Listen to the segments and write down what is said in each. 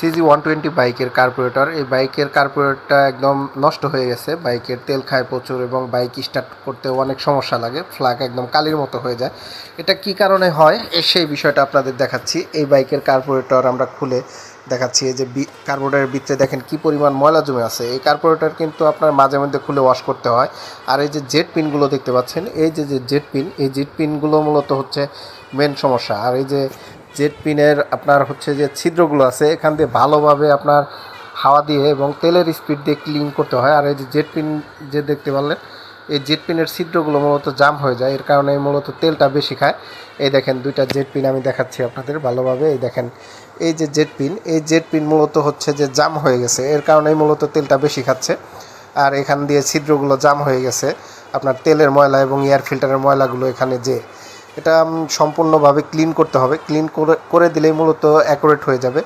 CG one twenty বাইকের কার্পোরেটর। এই বাইকের কার্পোরেটরটা একদম নষ্ট হয়ে গেছে। বাইকের তেল খায় প্রচুর এবং বাইক স্টার্ট করতেও অনেক সমস্যা লাগে। ফ্লাগ একদম কালির মতো হয়ে যায়। এটা কি কারণে হয়? সেই বিষয়টা আপনাদের দেখাচ্ছি। এই বাইকের কার্পোরেটর আমরা খুলে দেখাচ্ছি। যে কার্বোরেটরের ভিতরে দেখেন কি পরিমাণ ময়লা জমে আছে। এই কার্বোরেটর কিন্তু আপনার মাঝে মধ্যে খুলে ওয়াশ করতে হয়। আর এই যে জেট পিনগুলো দেখতে পাচ্ছেন, এই যে যে জেট পিন এই জেট পিনগুলো মূলত হচ্ছে মেন সমস্যা। আর এই যে জেট পিনের আপনার হচ্ছে যে ছিদ্রগুলো আছে, এখান দিয়ে ভালোভাবে আপনার হাওয়া দিয়ে এবং তেলের স্পিড দিয়ে ক্লিন করতে হয়। আর এই যে জেট পিন যে দেখতে পারলেন, এই জেট পিনের ছিদ্রগুলো মূলত জাম হয়ে যায়, এর কারণে মূলত তেলটা বেশি খায়। এই দেখেন দুইটা জেট পিন আমি দেখাচ্ছি আপনাদের ভালোভাবে। এই দেখেন, এই যে জেট পিন, এই জেট পিন মূলত হচ্ছে যে জাম হয়ে গেছে, এর কারণেই মূলত তেলটা বেশি খাচ্ছে। আর এখান দিয়ে ছিদ্রগুলো জাম হয়ে গেছে, আপনার তেলের ময়লা এবং এয়ার ফিল্টারের ময়লাগুলো এখানে যে এটা সম্পূর্ণভাবে ক্লিন করতে হবে। ক্লিন করে করে দিলেই মূলত অ্যাকুরেট হয়ে যাবে।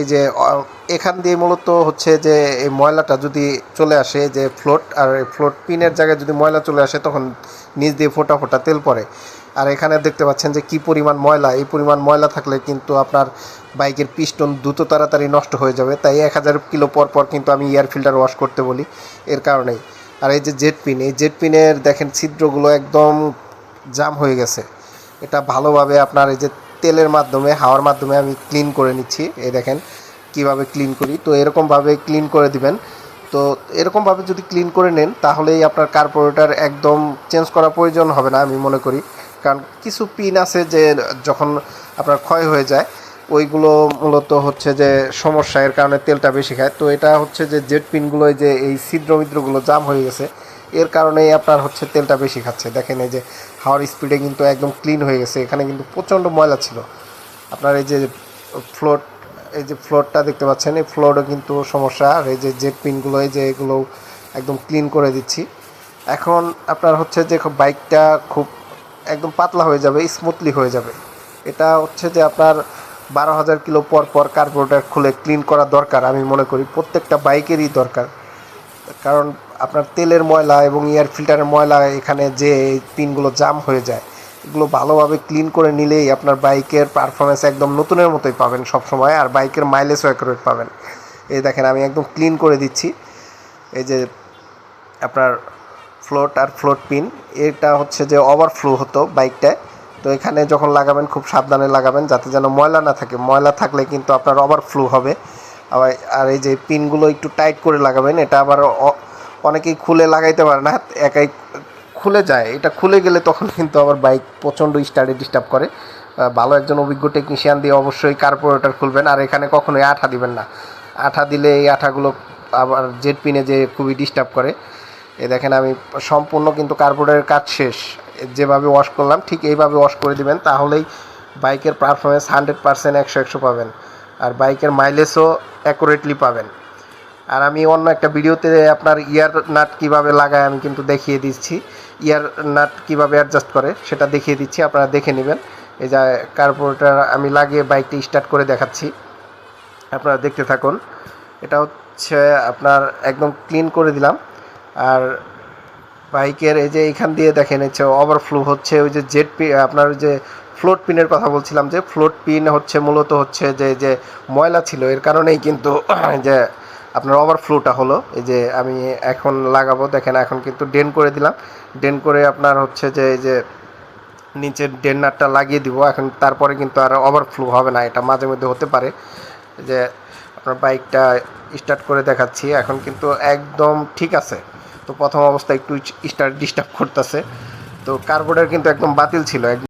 এই যে এখান দিয়ে মূলত হচ্ছে যে, এই ময়লাটা যদি চলে আসে যে ফ্লোট আর ফ্লোট পিনের জায়গায় যদি ময়লা চলে আসে, তখন নিচ দিয়ে ফোটা ফোটা তেল পড়ে। আর এখানে দেখতে পাচ্ছেন যে, কি পরিমাণ ময়লা। এই পরিমাণ ময়লা থাকলে কিন্তু আপনার বাইকের পিস্টন দ্রুত তাড়াতাড়ি নষ্ট হয়ে যাবে। তাই এক হাজার কিলো পর পর কিন্তু আমি এয়ার ফিল্টার ওয়াশ করতে বলি, এর কারণেই। আর এই যে জেট পিন এই জেট পিনের দেখেন ছিদ্রগুলো একদম জাম হয়ে গেছে। এটা ভালোভাবে আপনার এই যে তেলের মাধ্যমে, হাওয়ার মাধ্যমে আমি ক্লিন করে নিচ্ছি। এই দেখেন কীভাবে ক্লিন করি। তো এরকমভাবে ক্লিন করে দিবেন। তো এরকমভাবে যদি ক্লিন করে নেন, তাহলেই আপনার কার্পোরেটর একদম চেঞ্জ করা প্রয়োজন হবে না, আমি মনে করি। কারণ কিছু পিন আছে যে যখন আপনার ক্ষয় হয়ে যায়, ওইগুলো মূলত হচ্ছে যে সমস্যা, এর কারণে তেলটা বেশি খায়। তো এটা হচ্ছে যে জেট পিনগুলো যে এই ছিদ্র মিদ্রগুলো জাম হয়ে গেছে এর কারণেই আপনার হচ্ছে তেলটা বেশি খাচ্ছে। দেখেন এই যে হাওয়ার স্পিডে কিন্তু একদম ক্লিন হয়ে গেছে। এখানে কিন্তু প্রচণ্ড ময়লা ছিল। আপনার এই যে ফ্লোট এই যে ফ্লোরটা দেখতে পাচ্ছেন, এই ফ্লোরও কিন্তু সমস্যা। আর এই যে জেট পিনগুলো এই যে এগুলো একদম ক্লিন করে দিচ্ছি। এখন আপনার হচ্ছে যে বাইকটা খুব একদম পাতলা হয়ে যাবে স্মুথলি হয়ে যাবে। এটা হচ্ছে যে আপনার বারো হাজার কিলো পর পর কার্বোরেটর খুলে ক্লিন করা দরকার, আমি মনে করি। প্রত্যেকটা বাইকেরই দরকার। কারণ আপনার তেলের ময়লা এবং এয়ার ফিল্টারের ময়লা এখানে যে পিনগুলো জাম হয়ে যায়, এগুলো ভালোভাবে ক্লিন করে নিলেই আপনার বাইকের পারফরমেন্স একদম নতুনের মতোই পাবেন সব সময় আর বাইকের মাইলেজও অ্যাকুরেট পাবেন। এই দেখেন, আমি একদম ক্লিন করে দিচ্ছি। এই যে আপনার ফ্লোট আর ফ্লোট পিন এটা হচ্ছে যে ওভারফ্লো হতো বাইকটায়। তো এখানে যখন লাগাবেন, খুব সাবধানে লাগাবেন যাতে যেন ময়লা না থাকে। ময়লা থাকলে কিন্তু আপনার ওভারফ্লো হবে। আবার, আর এই যে পিনগুলো একটু টাইট করে লাগাবেন, এটা আবার অনেকেই খুলে লাগাইতে পারে না, একাই খুলে যায়। এটা খুলে গেলে তখন কিন্তু আবার বাইক প্রচণ্ড স্টার্টে ডিস্টার্ব করে। ভালো একজন অভিজ্ঞ টেকনিশিয়ান দিয়ে অবশ্যই কার্পোরেটার খুলবেন, আর এখানে কখনোই আঠা দিবেন না। আঠা দিলে এই আঠাগুলো আবার জেট পিনে যে খুবই ডিস্টার্ব করে। এ দেখেন আমি সম্পূর্ণ কিন্তু কার্বোরেটরের কাজ শেষ। যেভাবে ওয়াশ করলাম, ঠিক এইভাবে ওয়াশ করে দিবেন, তাহলেই বাইকের পারফরমেন্স হান্ড্রেড পারসেন্ট একশো একশো পাবেন। আর বাইকের মাইলেজও অ্যাকুরেটলি পাবেন। আর আমি অন্য একটা ভিডিওতে আপনার ইয়ার নাট কীভাবে লাগায় আমি কিন্তু দেখিয়ে দিচ্ছি। ইয়ার নাট কীভাবে অ্যাডজাস্ট করে সেটা দেখিয়ে দিচ্ছি, আপনারা দেখে নেবেন। এই যে কার্বোরেটর আমি লাগিয়ে বাইকটি স্টার্ট করে দেখাচ্ছি। আপনারা দেখতে থাকুন। এটা হচ্ছে আপনার একদম ক্লিন করে দিলাম। আর বাইকের এই যে এখান দিয়ে দেখেন হচ্ছে ওভারফ্লো হচ্ছে, ওই যে জেট পি আপনার ওই যে ফ্লোট পিনের কথা বলছিলাম যে ফ্লোট পিন হচ্ছে মূলত হচ্ছে যে যে ময়লা ছিল, এর কারণেই কিন্তু যে আপনার ওভারফ্লোটা হলো। এই যে আমি এখন লাগাবো, দেখেন এখন কিন্তু ডেন করে দিলাম। ডেন করে আপনার হচ্ছে যে, এই যে নিচের ডেন নাটটা লাগিয়ে দিব। এখন তারপরে কিন্তু আর ওভারফ্লো হবে না, এটা মাঝে মধ্যে হতে পারে। যে আপনার বাইকটা স্টার্ট করে দেখাচ্ছি, এখন কিন্তু একদম ঠিক আছে। তো প্রথম অবস্থায় একটু স্টার্ট ডিস্টার্ব করতেছে। তো কার্বোর্ডের কিন্তু একদম বাতিল ছিল